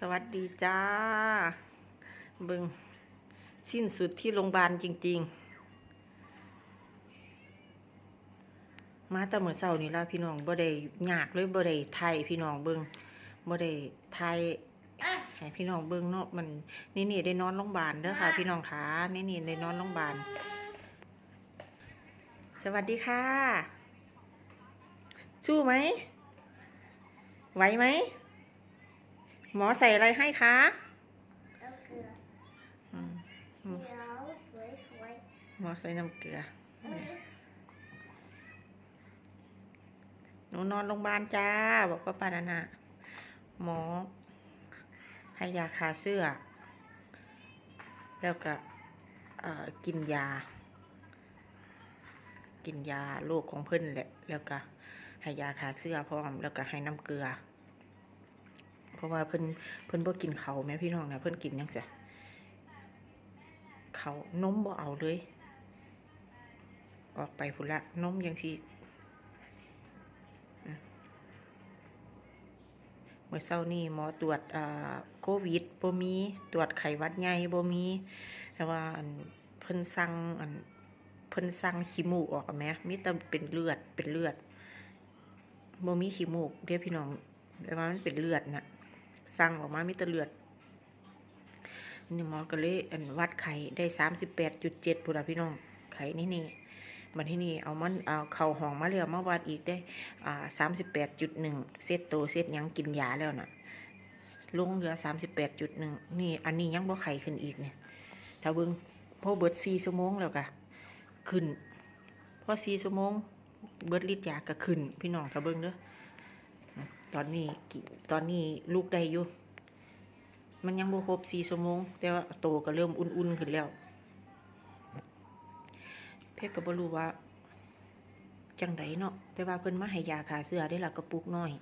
สวัสดีจ้า เบิงสิ้นสุดที่โรงพยาบาลจริง ๆ มาแต่เมื่อเช้านี่ละพี่น้องบ่ได้ยากเลยบ่ได้ไทยพี่น้องเบิงบ่ได้ไทยให้พี่น้องเบิงเนาะมันนี่นี่ได้นอนโรงพยาบาลเด้อค่ะ พี่น้องขานี่นี่ได้นอนโรงพยาบาล สวัสดีค่ะ สู้ไหม ไหวไหม หมอใส่อะไรให้คะน้ำเกลืออืมเขียวสวยสวยหมอใส่น้ำเกลือเอ้ยหนูนอนโรงพยาบาลจ้า บอกว่าปานานะหมอให้ยาคาเสื้อ แล้วก็เอ่อกินยา กินยาโรคของเพิ่นแหละ แล้วก็ให้ยาคาเสื้อพร้อม แล้วก็ให้น้ำเกลือ เพราะว่าเพิ่นเพิ่นบ่กินเขาแม่พี่น้องนะเพิ่นกินยังจ้ะเขานมบ่เอาเลย ออกไปพุ่นละนมยังสิเมื่อเช้านี้หมอตรวจโควิดบ่มีตรวจไข้หวัดใหญ่บ่มี แต่ว่าเพิ่นสั่งอันเพิ่นสั่งขี้มูกออกแหมมีแต่เป็นเลือดเป็นเลือดบ่มีขี้มูกเด้อพี่น้องแต่ว่ามันเป็นเลือดน่ะ สั่งออกมามีแต่เลือดนี่หมอก็เลยอันวัดไข้ได้38.7พุ่นล่ะพี่น้องไข้นี่นี่มาที่นี่เอามันเอาเข่าห้องมาเรียมาวัดอีกได้อ่าสามสิบแปดจุดหนึ่งเซตโตเซตยังกินยาแล้วน่ะลงเหลือสามสิบแปดจุดหนึ่งนี่อันนี้ยังบ่ไข่ขึ้นอีกเนี่ยถ้าเบิ่งพอเบิดสี่ชั่วโมงแล้วก็ขึ้นพอสี่ชั่วโมงเบิดฤทธิ์ยาก็ขึ้น พี่น้องถ้าเบิ่งเด้อ ตอนนี้กิตอนนี้ลูกได้อยู่ มันยังบ่ครบสี่ชั่วโมง แต่ว่าโตก็เริ่มอุ่นๆขึ้นแล้ว เพชรก็บ่รู้ว่า จังไดเนาะแต่ว่าเพิ่นมาให้ยาขาเสื้อได้ละกระปุกน้อย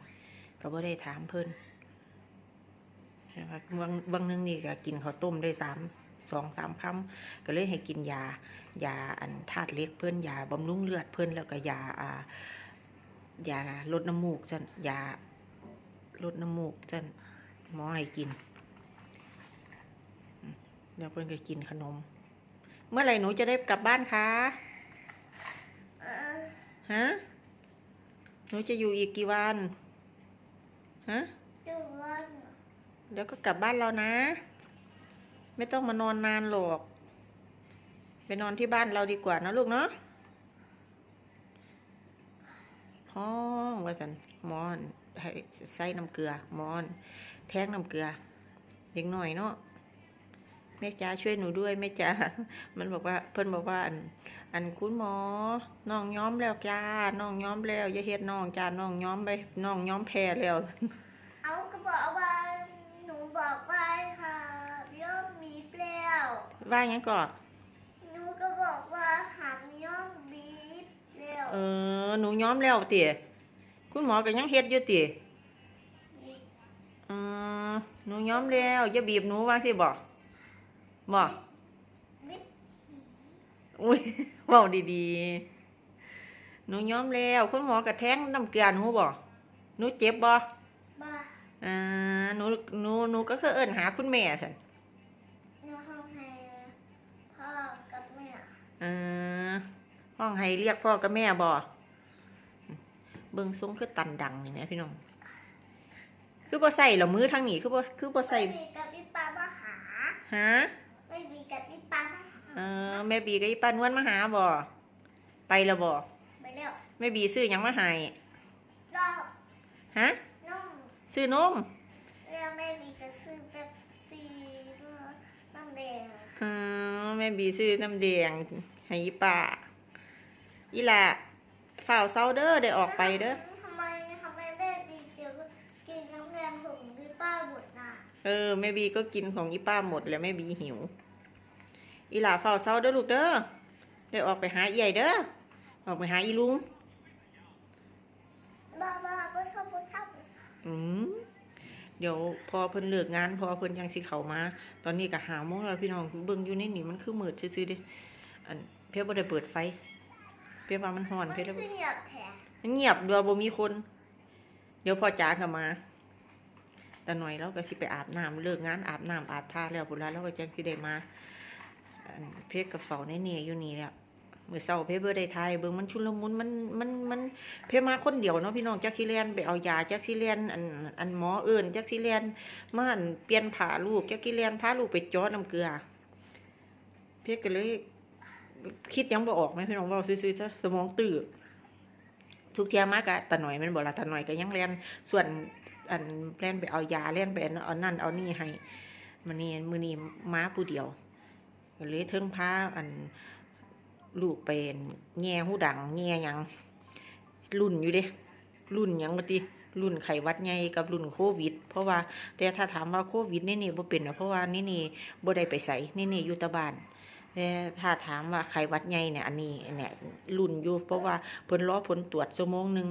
ก็บ่ได้ถามเพิ่นนะคะบางบางนึงนี่ก็กินข้าวต้มได้สามสองสามคำก็เลยให้กินยายาอันธาตุเล็กเพิ่นยาบำรุงเลือดเพิ่นแล้วก็ยาอ่ายาลดน้ำมูกจันยา ลดน้ำมูกจันหมอให้กินอืมแล้วเพิ่นก็กินขนม เมื่อไหร่หนูจะได้กลับบ้านคะเออฮะหนูจะอยู่อีกกี่วันฮะดูว่าเดี๋ยวก็กลับบ้านเรานะ ไม่ต้องมานอนนานหรอกไปนอนที่บ้านเราดีกว่านะลูกเนาะห้องว่าสันหมอน ให้ใส่น้ำเกลือหมอน แท้งน้ำเกลือเด็กหน่อยเนาะแม่จ๋าช่วยหนูด้วยแม่จ๋ามันบอกว่าเพิ่นบอกว่าอันอันคุณหมอน้องย้อมแล้วจ้าน้องย้อมแล้วอย่าเฮ็ดน้องจ้าน้องย้อมไปน้องย้อมแพ้แล้ว เอาก็บอกว่าหนูบอกว่าค่ะย่อมมีเปรี้ยวว่าหยังก่อนหนูก็บอกว่าหามย่อมบีบเปรี้ยวเออหนูย้อมแล้วติ คุณหมอก็ยังเฮ็ดอยู่ติเออหนูย้อมแล้วอย่าบีบหนูว่าสิบ่บ่บิดอุ้ยเว้าดีๆ หนูย้อมแล้วคุณหมอก็แทงน้ำเกลือหนูบ่หนูเจ็บบ่บ้าอ่าหนูหนูหนูก็คือเอิ้นหาคุณแม่ซั่นหนูห้องให้พ่อกับแม่เออห้องให้เรียกพ่อกับแม่บ่ เบิ่งทรงคือตันดังนี่แหมพี่น้อง คือบ่ใส่เหรอมือทางนี้คือบ่คือบ่ใส่ไม่มีกับพี่ปามาหาฮะไม่มีกับพี่ปามาหาเออแม่บีกับอีป้านวลมาหาบ่ไปแล้วบ่ไปแล้วแม่บีซื้อหยังมาให้รอบฮะนุ่มซื้อนมแล้วแม่มีกระซื้อเป๊ปซี่ด้วยน้ำแดงเออแม่บีซื้อน้ำแดงให้อีป้าอีหล่ะ ฝ่าวเซาเด้อได้ออกไปเด้อ ทำไมทำไมแม่มีเจียวกินน้ำแดงผงด้วยป้าหมดน่ะเออแม่บีก็กินของอีป้าหมดแล้วแม่บีหิว อีหล่าฝ่าวเซาเด้อลูกเด้อได้ออกไปหาอีใหญ่เด้อออกไปหาอีลุงบ้าบ้าก็ชอบก็ชอบอืมเดี๋ยวพอเพิ่นเลิกงาน พอเพิ่นยังสิเข้ามา ตอนนี้ก็หาโมงแล้วพี่น้องเบิ่งอยู่ในนี่มันคือมืดซื่อๆเด้อันเพียบ่ได้เปิดไฟ เพียว่ามันร้อนมันเพียเลยคือเหยียบแถมมันเงียบเดี๋ยวบ่มีคน เดี๋ยวพ่อจ๋าเข้ามา แต่หน่อยเราก็สิไปอาบน้ำเลิกงานอาบน้ำอาบท่าแล้วพุ่นละเราก็จังสิได้มาอันเพชรกับเฝ้าในเนี่ยอยู่นี่แหละมื้อเช้าเพชรเบ่ได้ทายเบิ่งมันชุลมุนมันมันมันเพชรมาคนเดียวเนาะพี่น้องจักสิเรียนไปเอายาจักสิเรียนอันอันหมอเอิ้นจักสิเรียนมาอันเปลี่ยนผ้าลูกจักสิเรียนพาลูกไปเจาะน้ำเกลือ เพชรก็เลย คิดยังบ่ออกไหมพี่น้องเว้าซื่อๆซะสมองตื้อทุกเที่ยมากะตาหน่อยมันบ่ละตาหน่อยก็ยังเรียนส่วนอันแล่นไปเอายาเล่นไปเอานั่นเอานี่ให้มันนี่มือนี้ม้าผู้เดียวก็เลยเทิงพาอันลูกไปแง่หูดังแง่ยังรุ่นอยู่เด้รุ่นยังบ่ติรุ่นไขวัดใหญ่กับรุ่นโควิด เพราะว่าแต่ถ้าถามว่าโควิดนี่นี่บ่เป็นนะเพราะว่านี่นี่บ่ได้ไปไสนี่นี่อยู่ต่บ้าน แต่ถ้าถามว่าไข้หวัดใหญ่เนี่ยอันนี้เนี่ยรุ่นอยู่เพราะว่าเพิ่นรอผลตรวจชั่วโมงหนึ่ง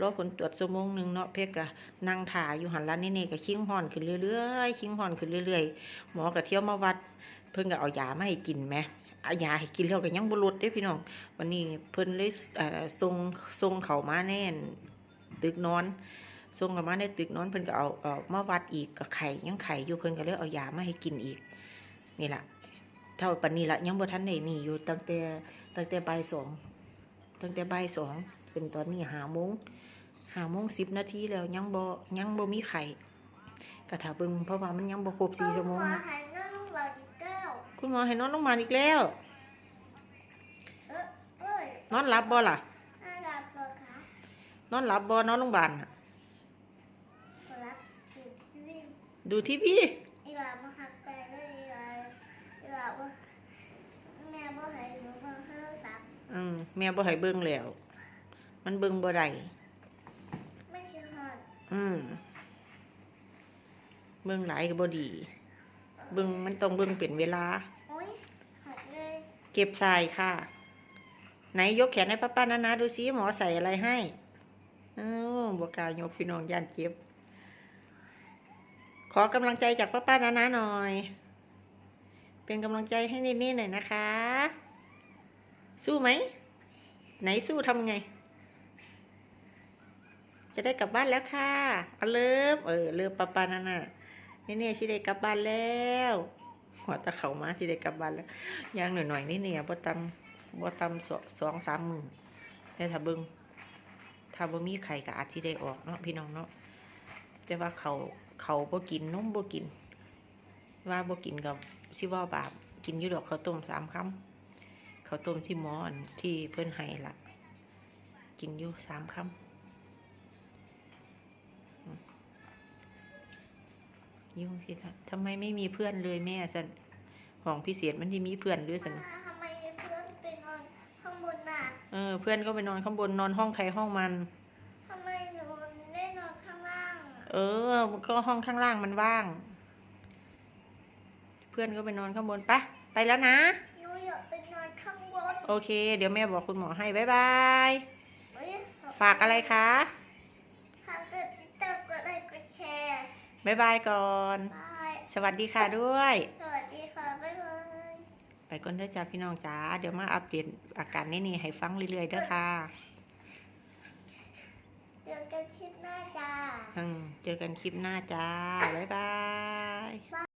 รอผลตรวจชั่วโมงหนึ่งเนาะเพกก็นั่งถ่ายอยู่หันละนี่นี่ก็ชิงห่อนขึ้นเรื่อยๆชิงห่อนขึ้นเรื่อยๆหมอก็เที่ยวมาวัด เพิ่นก็เอายามาให้กินแหมเอายาให้กินแล้วก็ยังบ่ลดเด้พี่น้องวันนี้เพิ่นเลยเอ่อส่งส่งเข้ามาแน่นตึกนอนส่งเข้ามาในตึกนอนเพิ่นก็เอาเอามาวัดอีกก็ไข้ยังไข้อยู่เพิ่นก็เลยเอายามาให้กินอีกนี่แหละ เท่าปันนี้ละยังบ่ทันได้หนีอยู่ตั้งแต่ตั้งแต่บ่ายสองตั้งแต่บ่ายสองเป็นตอนนี้หาโมงหาโมงสิบนาทีแล้วยังบ่ยังบ่มีไข่ก็ถ้าเบิ่งเพราะว่ามันยังบ่ครบสี่ชั่วโมงหัหันหน้าลงมาอีกแล้วคุณหมอให้นอนโรงพยาบาลอีกแล้วเอ้ยเอ้ยนอนหลับบ่ล่ะน่ารักเหรอคะนอนหลับบ่นอนโรงพยาบาลน่ะขอรับอยู่ที่วิ่งดูทีวี อีหลาว่าแม่บ่ให้หนูเบิ่งโทรศัพท์อืมแม่บ่ให้เบิ่งแล้ว มันเบิ่งบ่ได้ไม่ใช่ฮอดอืมเบิ่งหลายก็บ่ดี เบิ่งมันต้องเบิ่งเป็นเวลา โอ้ยหักเลยเก็บทรายค่ะ ไหนยกแขนให้ป้าป้านานาดูซิหมอใส่อะไรให้เออบอกกล้ายกพี่น้องย่านเจ็บ ขอกำลังใจจากป้าป้านานาหน่อย เป็นกำลังใจให้เน่ๆหน่อยนะคะ สู้ไหม ไหนสู้ทำไง จะได้กลับบ้านแล้วค่ะเอาเลิฟเออเลิฟป้าปานานาเนี่ๆชิได้กลับบ้านแล้วหัวตะเขามาที่ได้กลับบ้านแล้วย่างหน่อยๆนี่เนี่ยบ่ตำบ่ตำสองสองสามหมื่นแต่ถ้าเบิงถ้าบ่มีไข่ก็อาจสิได้ออกเนาะพี่น้องเนาะแต่ว่าเขาเขาบ่กินนมบ่กิน ว่าบ่กินกับสิว่าบาปกินอยู่ดอกข้าวต้มสามคำข้าวต้มที่หมออันที่เพิ่นให้ล่ะกินอยู่สามคำอืมยุ่งสิละทำไมไม่มีเพื่อนเลยแม่สันของพิเศษมันที่มีเพื่อนด้วยสินะอ่าทำไมเพื่อนไปนอนข้างบนน่ะเออ เพื่อนก็ไปนอนข้างบนนอนห้องใครห้องมันทำไมหนูได้นอนข้างล่างอะเออมันก็ห้องข้างล่างมันว่าง เพื่อนก็ไปนอนข้างบนไปะไปแล้วนะหนูอยากไปนอนข้างบนโอเค เดี๋ยวแม่บอกคุณหมอให้บ๊ายบาย เฮ้ยฝากอะไรคะฝากกดติดตามกดไลค์กดแชร์บ๊ายบายก่อน บายสวัสดีค่ะด้วย สวัสดีค่ะบ๊ายบายไปก่อนเด้อจ้าพี่น้องจ้าเดี๋ยวมาอัปเดตอาการนี่นี่ให้ฟังเรื่อยๆเด้อค่ะเจอกันคลิปหน้าจ้า อืมเจอกันคลิปหน้าจ้าบ๊ายบา